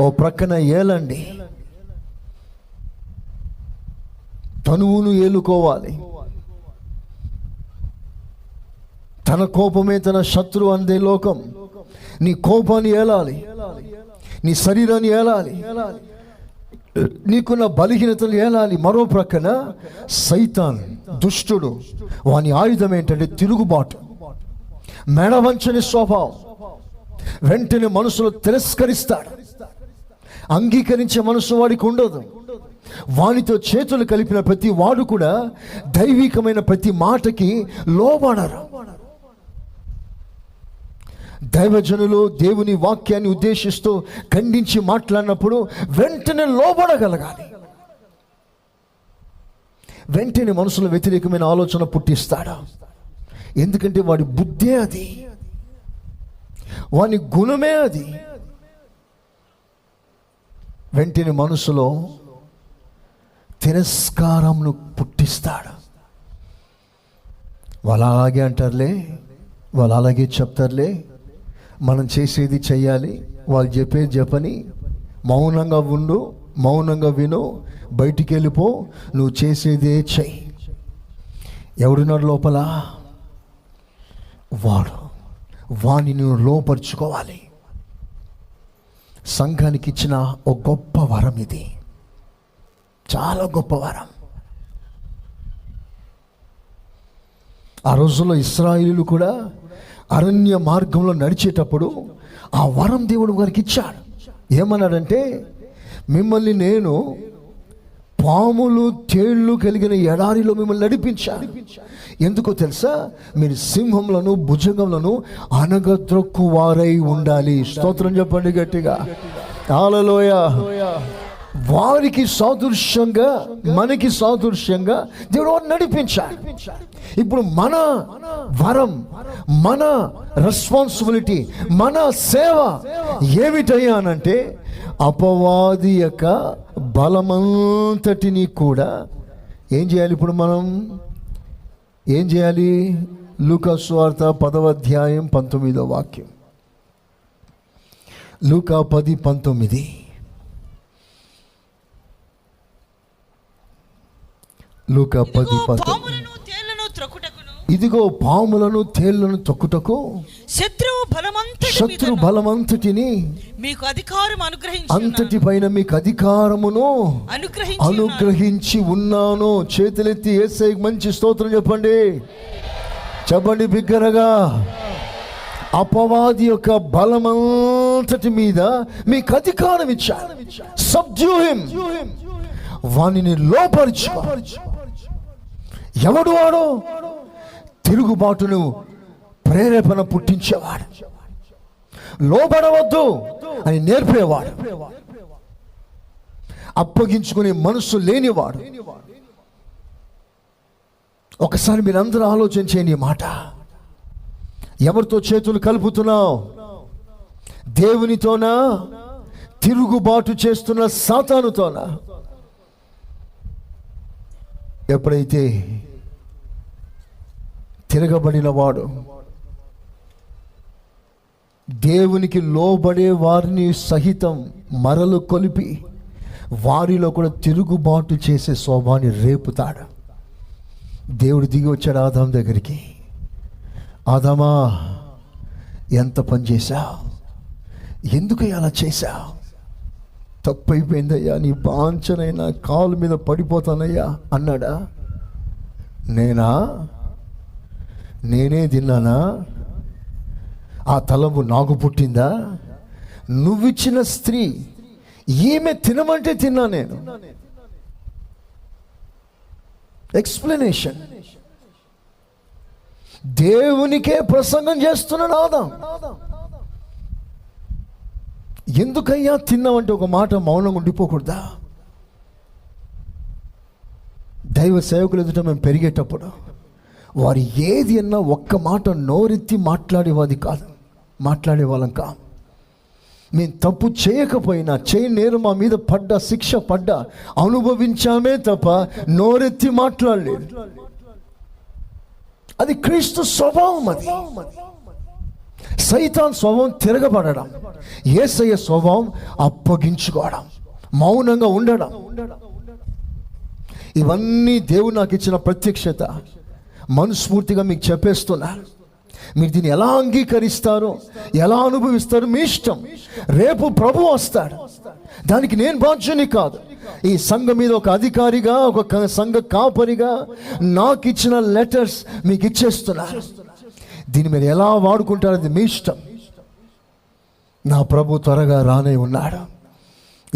ఓ ప్రక్కన ఏలండి. తనువును ఏలుకోవాలి. తన కోపమే తన శత్రువు అందే లోకం. నీ కోపాన్ని ఏలాలి. నీ శరీరాన్ని ఏలాలి. నీకున్న బలహీనతలు ఏలాలి. మరో ప్రక్కన సైతాన్ దుష్టుడు. వాని ఆయుధం ఏంటంటే తిరుగుబాటు. మెడవంచని స్వభావం. వెంటనే మనసులో తిరస్కరిస్తాడు. అంగీకరించే మనసు వాడికి ఉండదు. వానితో చేతులు కలిపిన ప్రతి వాడు కూడా దైవికమైన ప్రతి మాటకి లోబడరు. దైవజనులు దేవుని వాక్యాన్ని ఉద్దేశిస్తూ ఖండించి మాట్లాడినప్పుడు వెంటనే లోబడగలగాలి. వెంటనే మనసులో వ్యతిరేకమైన ఆలోచన పుట్టిస్తాడు? ఎందుకంటే వాడి బుద్ధే అది. వాని గుణమే అది. వెంటనే మనసులో తిరస్కారంను పుట్టిస్తాడు. వాళ్ళు అలాగే అంటారులే వాళ్ళు అలాగే చెప్తారులే మనం చేసేది చెయ్యాలి వాళ్ళు చెప్పేది చెప్పని మౌనంగా ఉండు మౌనంగా విను బయటికి వెళ్ళిపో నువ్వు చేసేదే చెయ్యి. ఎవడున్నాడు లోపల? వాడు. వాణ్ణి నువ్వు లోపరుచుకోవాలి. సంఘానికి ఇచ్చిన ఒక గొప్ప వరం ఇది. చాలా గొప్ప వరం. ఆ రోజుల్లో ఇస్రాయిలు కూడా అరణ్య మార్గంలో నడిచేటప్పుడు ఆ వరం దేవుడు వారికి ఇచ్చాడు. ఏమన్నాడంటే మిమ్మల్ని నేను పాములు తేళ్ళు కలిగిన ఎడారిలో మిమ్మల్ని నడిపించాను ఎందుకో తెలుసా? మీరు సింహంలను భుజంగంలను అనగద్రొక్కు వారై ఉండాలి. స్తోత్రం చెప్పండి గట్టిగా. ఆలలోయ వారికి సాదృశ్యంగా మనకి సాదృశ్యంగా దేవుడు వారిని నడిపించాడు. ఇప్పుడు మన వరం మన రెస్పాన్సిబిలిటీ మన సేవ ఏమిటయ్యానంటే అపవాది యొక్క బలమంతటిని కూడా ఏం చేయాలి ఇప్పుడు మనం? ఏం చేయాలి? లూకా స్వార్త పదవ అధ్యాయం పంతొమ్మిదో వాక్యం. లూకా పది పంతొమ్మిది. లూకా పది పంతొమ్మిది. ఇదిగో పాములను తేళ్ళను తొక్కుటకు శత్రువు బలమంతటి శత్రు బలమంతటిని మీకు అధికారం అనుగ్రహించి అంతటి పైన మీకు అధికారమును అనుగ్రహించి ఉన్నాను. అనుగ్రహించి ఉన్నాను. చేతులెత్తి ఏసై మంచి స్తోత్రం చెప్పండి. చెప్పండి బిగ్గరగా. అపవాది యొక్క బలమంతటి మీద మీకు అధికారం ఇచ్చారు సబ్డ్యూ హిమ్ వానిని లోపరుచుకో ఎవడు వాడు? తిరుగుబాటును ప్రేరేపణ పుట్టించేవాడు. లోబడవద్దు అని నేర్పేవాడు. అప్పగించుకునే మనసు లేనివాడు. ఒకసారి మీరు అందరూ ఆలోచన మాట. ఎవరితో చేతులు కలుపుతున్నావు? దేవునితోనా? తిరుగుబాటు చేస్తున్న సాతానుతోనా? ఎప్పుడైతే తిరగబడినవాడు. దేవునికి లోబడే వారిని సహితం మరలు కొలిపి వారిలో కూడా తిరుగుబాటు చేసే స్వభావాన్ని రేపుతాడు. దేవుడు దిగి వచ్చాడు ఆదాం దగ్గరికి. ఆదామా ఎంత పని చేశావు? ఎందుకు అలా చేశావు? తప్పైపోయిందయ్యా నీ బాంచనైనా కాలు మీద పడిపోతానయ్యా అన్నాడా. నేనా? నేనే తిన్నానా? ఆ తలంపు నాకు పుట్టిందా? నువ్విచ్చిన స్త్రీ ఈమె తినమంటే తిన్నా నేను. ఎక్స్ప్లెనేషన్ దేవునికే ప్రసంగం చేస్తున్నాడు ఆదాం. ఎందుకయ్యా తిన్నామంటే ఒక మాట మౌనంగా ఉండిపోకూడదా? దైవ సేవకులు ఎదుట మేము పెరిగేటప్పుడు వారు ఏది అన్నా ఒక్క మాట నోరెత్తి మాట్లాడేవాది కాదు. మాట్లాడేవాళ్ళం కా మేము తప్పు చేయకపోయినా చేయి నేను మా మీద పడ్డ శిక్ష పడ్డ అనుభవించామే తప్ప నోరెత్తి మాట్లాడలేదు. అది క్రీస్తు స్వభావం అది. సైతాన్ స్వభావం తిరగబడడం ఏసయ్య స్వభావం అప్పగించుకోవడం మౌనంగా ఉండడం. ఇవన్నీ దేవుడు నాకు ఇచ్చిన ప్రత్యక్షత. మనస్ఫూర్తిగా మీకు చెప్పేస్తున్నారు. మీరు దీన్ని ఎలా అంగీకరిస్తారో ఎలా అనుభవిస్తారో మీ ఇష్టం. రేపు ప్రభు వస్తాడు. దానికి నేను బాధ్యుని కాదు. ఈ సంఘం మీద ఒక అధికారిగా ఒక సంఘ కాపరిగా నాకు ఇచ్చిన లెటర్స్ మీకు ఇచ్చేస్తున్నారు. దీన్ని మీరు ఎలా వాడుకుంటారో అది మీ ఇష్టం. నా ప్రభు త్వరగా రానే ఉన్నాడు.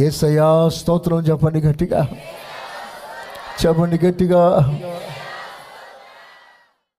ఏసయ్యా స్తోత్రం చెప్పండి గట్టిగా. చెప్పండి గట్టిగా.